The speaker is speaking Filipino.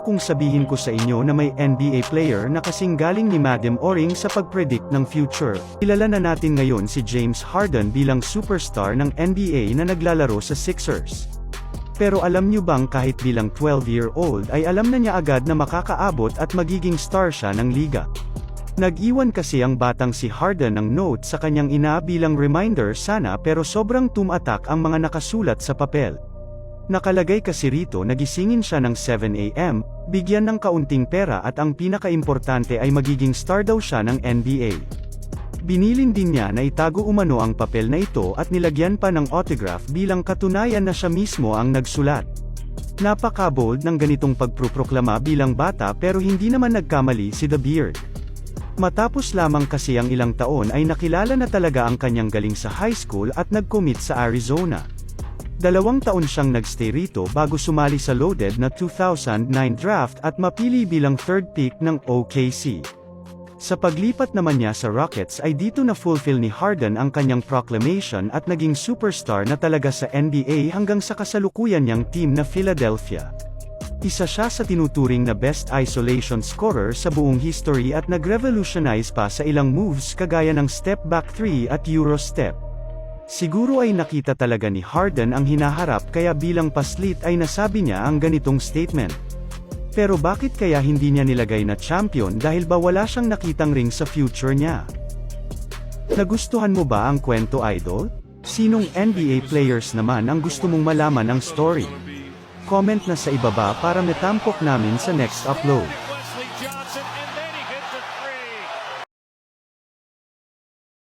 kung sabihin ko sa inyo na may NBA player na kasing galing ni Madam Oring sa pag-predict ng future. Kilala na natin ngayon si James Harden bilang superstar ng NBA na naglalaro sa Sixers. Pero alam niyo bang kahit bilang 12-year-old ay alam na niya agad na makakaabot at magiging star siya ng liga. Nag-iwan kasi ang batang si Harden ng note sa kanyang ina bilang reminder sana pero sobrang tumatak ang mga nakasulat sa papel. Nakalagay kasi rito nagisingin siya ng 7am, bigyan ng kaunting pera at ang pinakaimportante ay magiging star daw siya ng NBA. Binilin din niya na itago umano ang papel na ito at nilagyan pa ng autograph bilang katunayan na siya mismo ang nagsulat. Napaka-bold ng ganitong pagproproklama bilang bata pero hindi naman nagkamali si The Beard. Matapos lamang kasi ang ilang taon ay nakilala na talaga ang kanyang galing sa high school at nag-commit sa Arizona. Dalawang taon siyang nagstay rito bago sumali sa loaded na 2009 draft at mapili bilang third pick ng OKC. Sa paglipat naman niya sa Rockets ay dito na fulfill ni Harden ang kanyang proclamation at naging superstar na talaga sa NBA hanggang sa kasalukuyan niyang team na Philadelphia. Isa siya sa tinuturing na best isolation scorer sa buong history at nag-revolutionize pa sa ilang moves kagaya ng step back 3 at euro step. Siguro ay nakita talaga ni Harden ang hinaharap kaya bilang paslit ay nasabi niya ang ganitong statement. Pero bakit kaya hindi niya nilagay na champion dahil ba wala siyang nakitang ring sa future niya? Nagustuhan mo ba ang kwento idol? Sinong NBA players naman ang gusto mong malaman ang story? Comment na sa ibaba para metampok namin sa next upload.